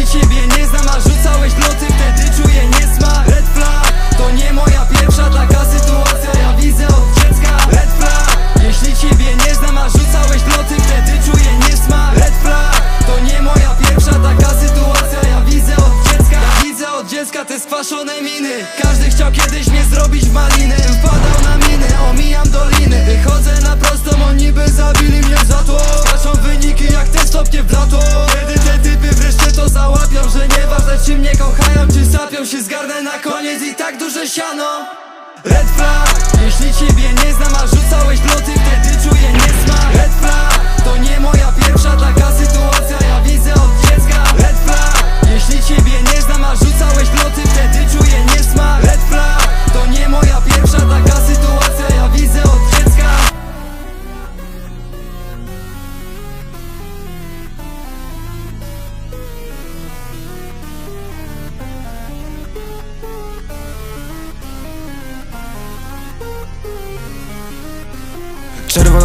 a rzucałeś loty Wtedy czuję niesmak. Red flag, to nie moja pierwsza taka sytuacja. Ja widzę od dziecka Red flag, jeśli ciebie nie znam A rzucałeś loty, wtedy czuję niesmak. Red flag, to nie moja pierwsza taka sytuacja. Ja widzę od dziecka Ja widzę od dziecka te skwaszone miny. Każdy chciał kiedyś mnie zrobić w maliny Wpadał na miny, omijam doliny. Wychodzę na prostą, oni by zabili mnie za to Skaczą wyniki jak te stopnie w lato Kiedy te typy wreszcie to załapią Że nieważne czy mnie kochają, czy sapią się Zgarnę na koniec i tak duże siano. Red flag,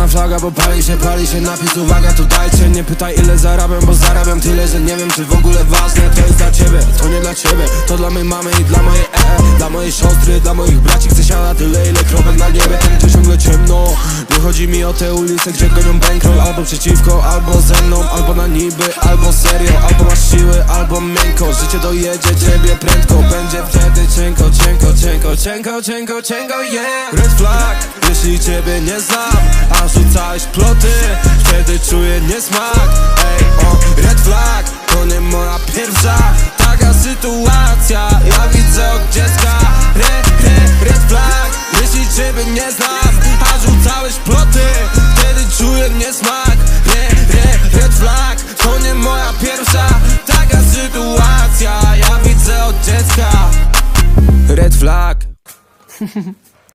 Flaga, bo pali się, pali się napis Uwaga, tu dajcie, nie pytaj ile zarabiam Bo zarabiam tyle, że nie wiem czy w ogóle ważne To jest dla ciebie, to nie dla ciebie To dla mojej mamy i dla mojej ee Dla mojej siostry, dla moich braci. Chcę siana tyle, ile kropek na niebie Tam tu ciągle ciemno. Nie chodzi mi o te ulice, gdzie gonią bankroll. Albo przeciwko, albo ze mną Albo na niby, albo serio. Albo masz siły, albo miękko. Życie dojedzie ciebie prędko. Będzie wtedy cienko, cienko, cienko Cienko, cienko, cienko, yeah. Red flag, jeśli ciebie nie znam A rzucałeś ploty Wtedy czuję niesmak. Ej, o, red flag To nie moja pierwsza Taka sytuacja. Ja widzę od dziecka Red, red, red flag. Jeśli ciebie nie znam A rzucałeś ploty Wtedy czuję niesmak. Red, red, red flag To nie moja pierwsza Taka sytuacja. Ja widzę od dziecka Red flag